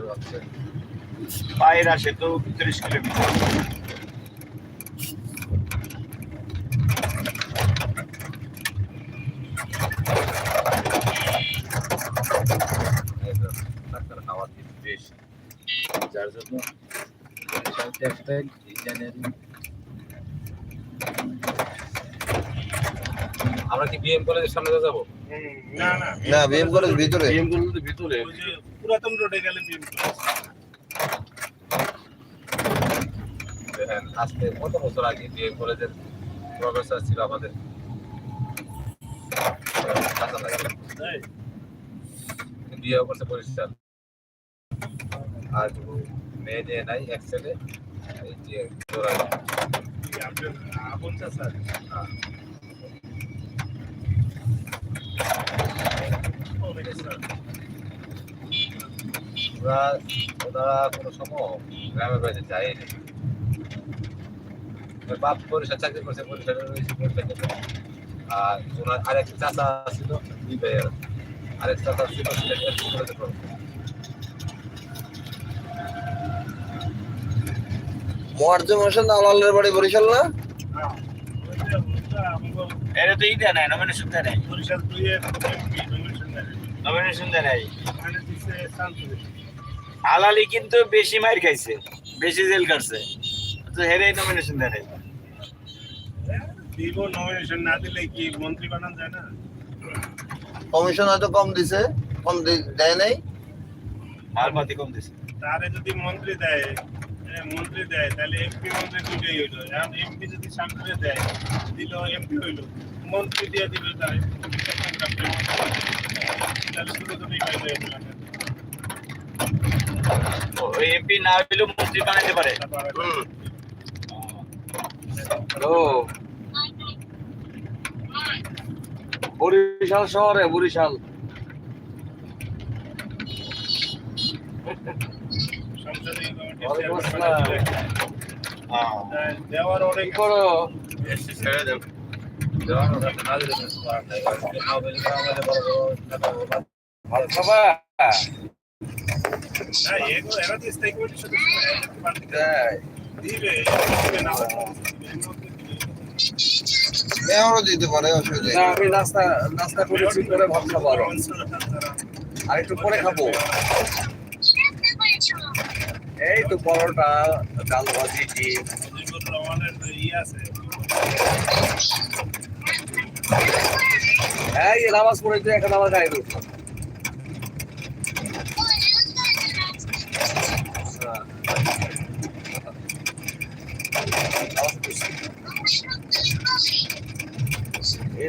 আর হচ্ছে। পায়ের আসে তো তিরিশ কিলোমিটার। আমরা কি বিএম কলেজের সামনে যাব? না না না বিএম কলেজ ভিতরে। বিএম কলেজের ভিতরে। ওই যে পুরাতন রোডে গেলে বিএম দেখেন আজকে কত বছর আগে বিএম কলেজের প্রফেসর ছিল আমাদের? বিয়ে করছে পরিষ্কার আর মেয়ে নিয়ে নাই এক ছেলে। এই যে আপন ওরা ওনারা কোনো সময় গ্রামের বাড়িতে যায়নি বাপ পরিষদ চাকরি করছে পরিষদের রয়েছে পরিষদ আর ওনার আরেক চাচা ছিল দুই ভাইয়ের। আরেক চাচা ছিল। মোয়াজ্জেম হোসেন আলালের বাড়ি বরিশাল না? এটা তো ইটা নাই নমিনেশন দেয় নাই। বরিশাল এমপি নমিনেশন দেয় নমিনেশন দেয় নাই। হালালি কিন্তু বেশি মার খাইছে বেশি জেল কাটছে। তো হেরে নমিনেশন দেয় দিব নমিনেশন না দিলে কি মন্ত্রী বানান যায় না? কমিশন হয়তো কম দিছে কম দেয় নাই। মালপাতি কম দিছে। তারে যদি মন্ত্রী দেয় এ, মন্ত্রী দেয় তাহলে এমপি মন্ত্রী দুটোই হইল। এখন এমপি যদি শান্তিতে দেয় দিল এমপি হইল। মন্ত্রী দিয়ে দিল তারে তাহলে শুধু তো নিবাই হয়ে গেল ওই এমপি না হইলেও মন্ত্রী বানাইতে পারে। বরিশাল শহরে বরিশাল। সংসদীয় ওয়ালাইকুম মেয়রও দিতে পারে অসুবিধা না আমি নাস্তা নাস্তা করেছি করে ভাত খাব আরও আর একটু পরে খাব এই তো পরোটা ডাল ভাজি আছে এই নামাজ পড়ে তুই এখন আমার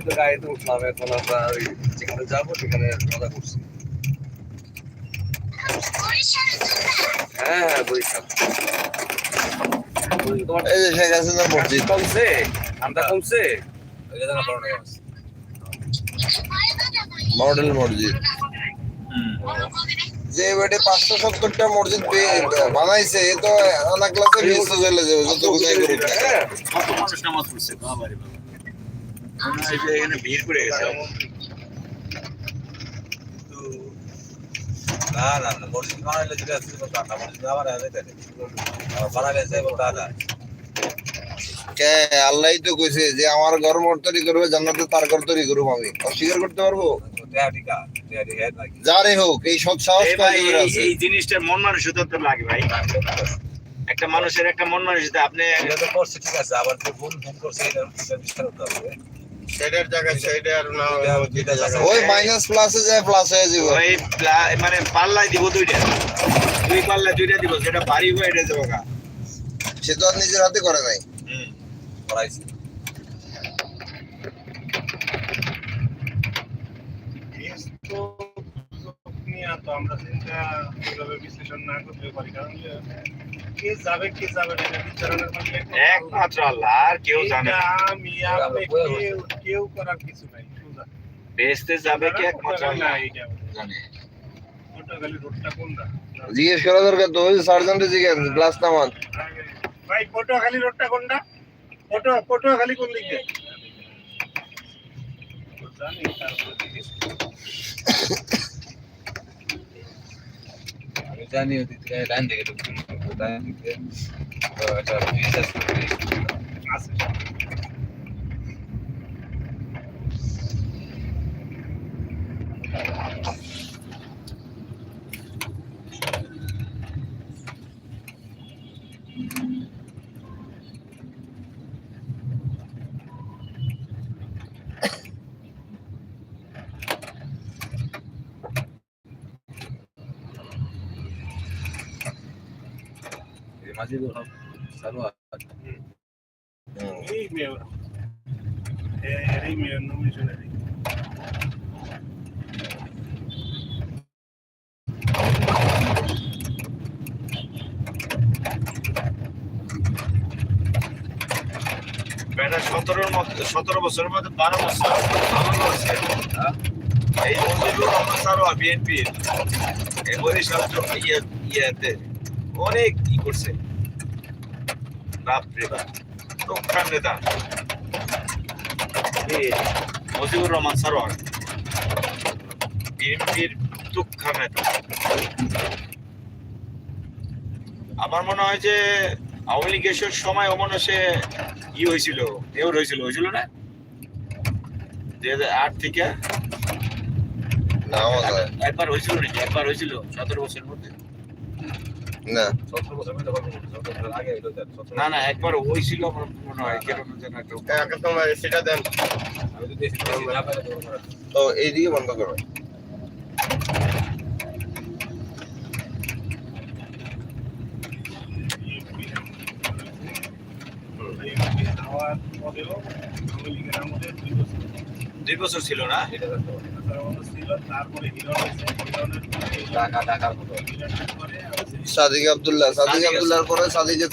এই তো গাড়িতে উঠলাম এখন আমরা ওই যেখানে যাব সেখানে মজা করছি। হ্যাঁ হ্যাঁ বরিশাল। এই যে শেখ হাসিনার মসজিদ। কমছে? ঠান্ডা কমছে? ওই জায়গায় বড় নেই আছে। মডেল মসজিদ। যে বেটে পাঁচশো সত্তরটা মসজিদ বানাইছে এ তো অনেক ক্লাসে ভিজতে চলে যাবে যত কোথায় করুক। এখানে ভিড় করে গেছে। না না না মসজিদ বানাইলে যেটা আছে সেটা মসজিদ আবার আগে বানাইলে যে তা কে আল্লাহই তো কইছে যে আমার ঘর মোর তৈরি করবে জান্নাতে তার ঘর তৈরি করব আমি। অস্বীকার করতে পারব? যারে হোক এই সৎ সাহস এই জিনিসটার মন তো লাগে ভাই। একটা মানুষের একটা মন মানসিকতা আপনি করছে ঠিক আছে, আবার যে ভুল ভুল করছে এটা এটা হবে। সেটার জায়গায় না এটা- এটা জায়গায়- ওই মাইনাস প্লাসে যায় প্লাস হয়ে যাবে ওই মানে পাল্লাই দিব দুইটা। দুই পাল্লা দুইটা দিব যেটা ভারী হয়ে এটা যাব গা। সে তো আর নিজের হাতে করে নাই। হুম। করাইছে। তো নিয়ে তো আমরা চিন্তা বিশ্লেষণ না করতে পারি কারণ যে কে যাবে কে যাবে না বিচারণের একমাত্র আল্লাহ আর কেউ জানে না। আমি আপনি কেউ কেউ করার কিছু নাই সোজা। বেহেস্তে যাবে কি একমাত্র আল্লাহ? জানে। রোডটা কোনটা? জিজ্ঞেস করা দরকার তো ওই সার্জেন্টে জিজ্ঞেস গ্লাস নামান ভাই পটুয়াখালী রোডটা কোনটা? পটুয়া পটুয়াখালী কোন দিক জানি তারপরে জিজ্ঞেস করি। আমি জানি ওদিকে আছে ব্রিজ আছে এই আছে হুম। এই নমিনেশনের সতেরোর মধ্যে সতেরো বছরের মধ্যে বারো বছর হয়েছে হ্যাঁ? এই মঞ্জুরুর রহমান সারোয়া বিএনপির বরিশাল ইয়েতে অনেক ই করছে বাপ নেতা মজিবুর রহমান সারোয়ার বিএনপির তুখ্যান নেতা। আমার মনে হয় যে আওয়ামী লীগের সময় মনে হয় সে ই হয়েছিল মেয়র হয়েছিল হয়েছিল না? দুই হাজার আট থেকে। একবার হয়েছিল নাকি? একবার হয়েছিল সতেরো বছরের মধ্যে। না। না না একবার হয়েছিল আমার মনে হয় কেন যেন একটা তোমার সেটা দেন। তো। এইদিকে বন্ধ করো। হওয়ার দুই বছর ছিল না? সাদিক আব্দুল্লাহ সাদিক সাদিক পরে সাদিকের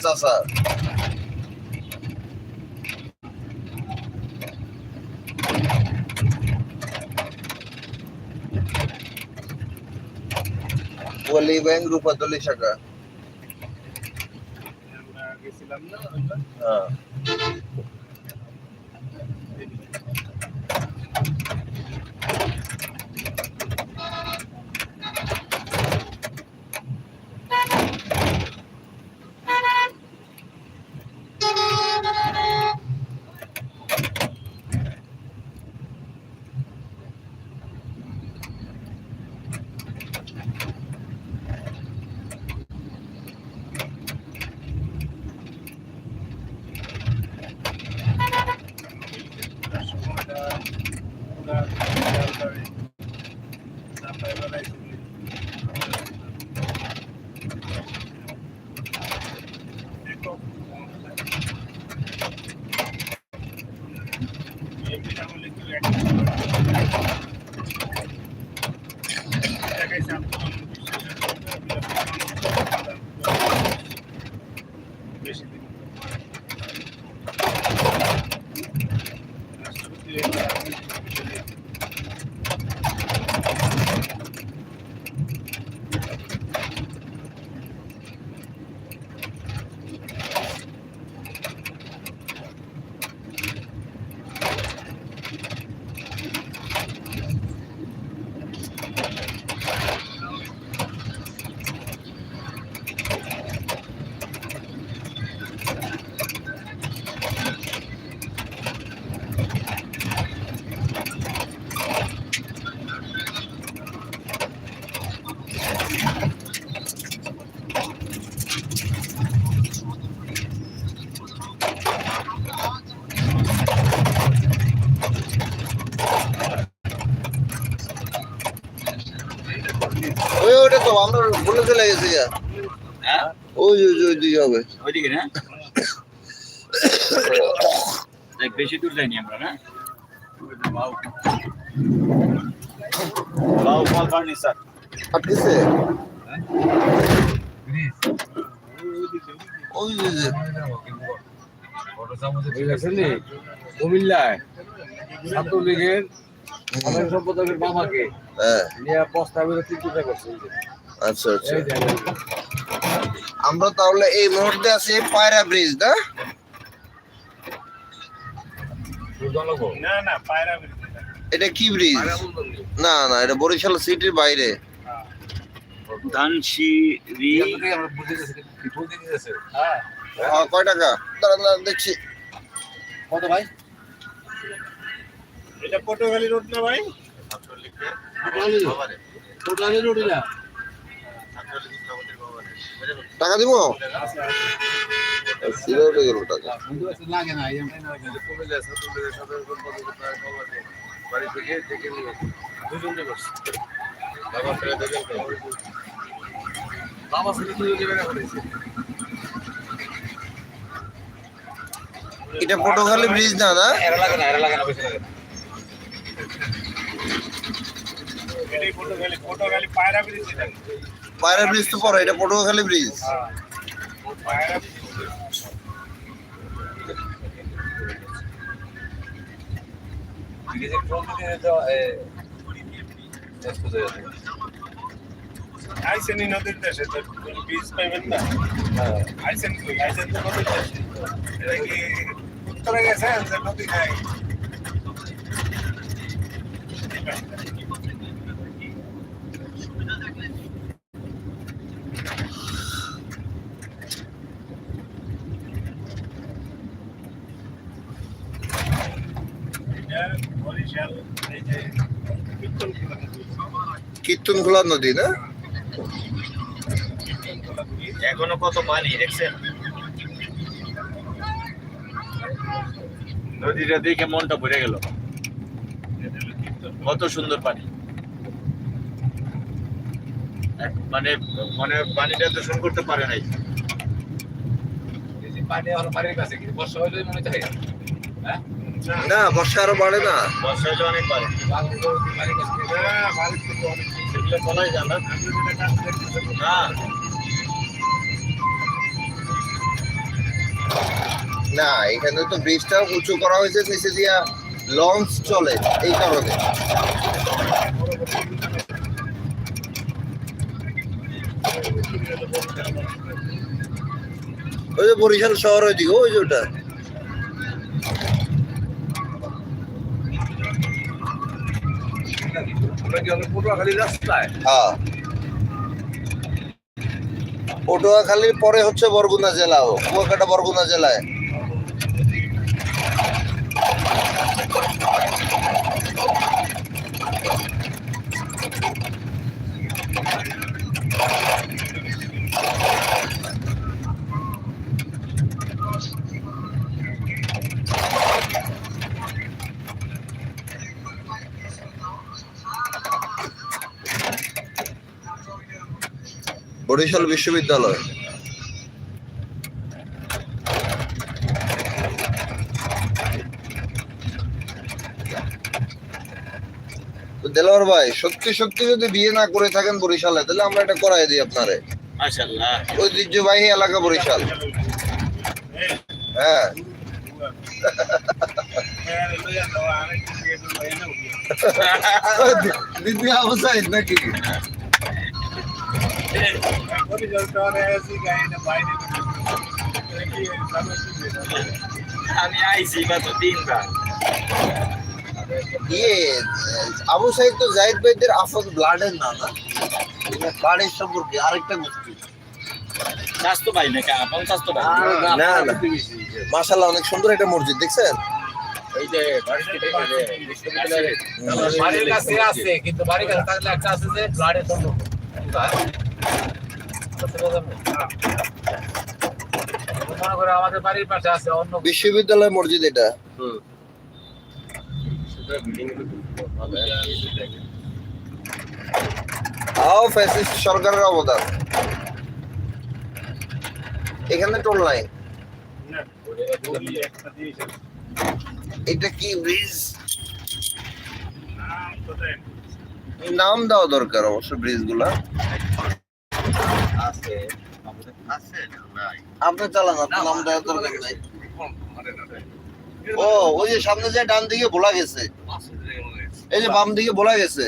ওয়ালি ব্যাংক রূপাতলি শাখা আমরা গেছিলাম না হ্যাঁ। চলে গেছি যা হ্যাঁ? ওই ওই ওই দিকে হবে। ওইদিকে না? দেখ, বেশি দূর যাইনি আমরা না? বাউ। ফল ফার্নিচার আটকেছে ওই যে বড় কুমিল্লায় ছাত্রলীগের সাধারণ সম্পাদকের মামাকে হ্যাঁ। নিয়ে প্রস্তাবের চিন্তা করছে আচ্ছা আচ্ছা। আমরা তাহলে এই মুহূর্তে আছি পায়রা ব্রিজ না? জনগণ না না পায়রা বেরিয়ে এটা কি ব্রিজ না না এটা বরিশাল সিটির বাইরে। হ্যাঁ। হ্যাঁ, কয় টাকা? দাঁড়ান দাঁড়ান দেখছি। কত ভাই? এটা পটুয়াখালী রোড না ভাই? রুটি না। টাকা দিব? এটা পটুয়াখালী ব্রিজ না না? পটুয়াখালী পটুয়াখালী পায়রা ব্রিজ এটা বাইরের ব্রিজ তো পরে, এটা পটুয়াখালী ব্রিজ আইসেনি নদীর তো ব্রিজ পাইবেন না? আইসেন কই? আইসেন তো নদীর দেশে। এটা কি উত্তরে গেছেন যে নদী নাই এটা বরিশাল এই যে কীর্তনখোলা নদী। কীর্তন খোলা নদী না? এখনও কত পানি দেখছেন? নদীটা দেখে মনটা ভরে গেল। কত সুন্দর পানি। এক- মানে মানে পানিটা দূষণ করতে পারে নাই। পানি আমার বাড়ির কাছে কিন্তু বর্ষা হইলে মনে চাই হ্যাঁ? না বর্ষা আরও বাড়ে না। অনেক। সেগুলো বলাই যায় না। না এখানে তো ব্রিজটা উঁচু করা হয়েছে নিচে দিয়া লঞ্চ চলে এই কারণে। ওই যে বরিশাল শহর ওইদিকে ওই যে ওটা আমরা কি অনেক রাস্তায়? হ্যাঁ। পটুয়াখালীর পরে হচ্ছে বরগুনা জেলা কুয়াকাটা বরগুনা জেলায়। বরিশাল বিশ্ববিদ্যালয়। ভাই সত্যি সত্যি যদি বিয়ে না করে থাকেন বরিশালে তাহলে আমরা এটা করাই দিই আপনারে। ঐতিহ্যবাহী এলাকা বরিশাল। হ্যাঁ। নাকি বরিশাল শহরে আছি, গাড়িটা বাইরে এটা কি জানো কি এটা? আমি আইছি মাত্র তিনবার ইয়ে আবু সাইদ তো জাহিদ ভাইদের আফদ ব্লাডের না না? ব্লাডের সম্পর্কে আরেকটা গোষ্ঠী। স্বাস্থ্য ভাই নাকি? আপন স্বাস্থ্য ভাই। না না মাশাআল্লাহ অনেক সুন্দর একটা মসজিদ দেখছেন? এই যে বাড়ির কাছে আছে কিন্তু বাড়ির কাছে থাকলে একটা আছে যে ব্লাডের জন্য বিশ্ববিদ্যালয় মসজিদ এটা আও ফ্যাসিস্ট সরকারের অবদান এখানে টোল নাই। এটা কি ব্রিজ। নাম দেওয়া দরকার অবশ্য ব্রিজগুলা আছে আছে আপনি চালান আপনার নাম দেওয়া দরকার নাই। ও ওই যে সামনে যে ডান দিকে বলা গেছে। এই যে বাম দিকে বলা গেছে?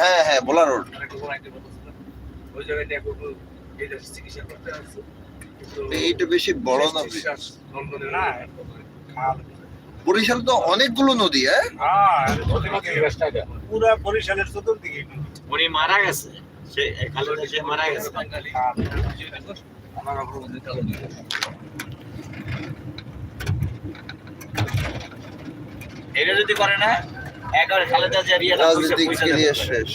হ্যাঁ হ্যাঁ বলা রোড। এইটা বেশি বড় না। বরিশাল তো অনেকগুলো নদী হ্যাঁ হ্যাঁ, পুরা বরিশালের চতুর্দিকে উনি মারা গেছে সে খালেদা সে মারা গেছে এটা যদি করে না একবার খালেদা যে রিয়া রাজনৈতিক ক্যারিয়ার শেষ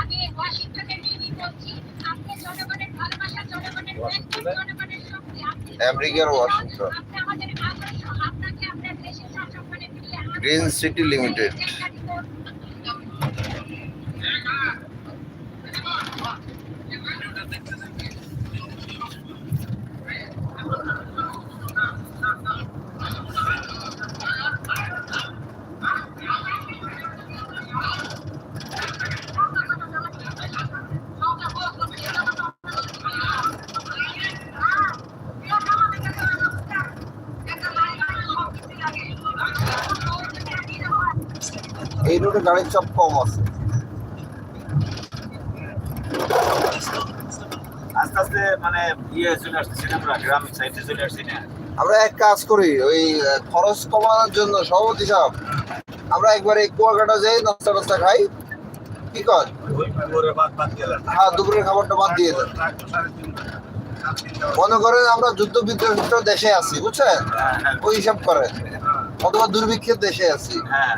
আমি ওয়াশিংটনের জনগণের ভালোবাসা শক্তি আপনি আমেরিকার ওয়াশিংটন আমাদের আপনাকে দেশের গ্রিন সিটি লিমিটেড রোডে গাড়ির চাপ কম আছে। আস্তে আস্তে মানে ইয়ে চলে আসছে আমরা গ্রাম সাইডে চলে আসছি না। আমরা এক কাজ করি ওই খরচ কমানোর জন্য সভাপতি সাহেব আমরা একবার এই কুয়াকাটা যাই নাস্তা টাস্তা খাই। কি কর? হ্যাঁ দুপুরের খাবারটা বাদ দিয়ে দেন। মনে করেন আমরা যুদ্ধ বিধ্বস্ত দেশে আছি বুঝছেন? ওই হিসাব করেন অথবা দুর্ভিক্ষের দেশে আছি। হ্যাঁ।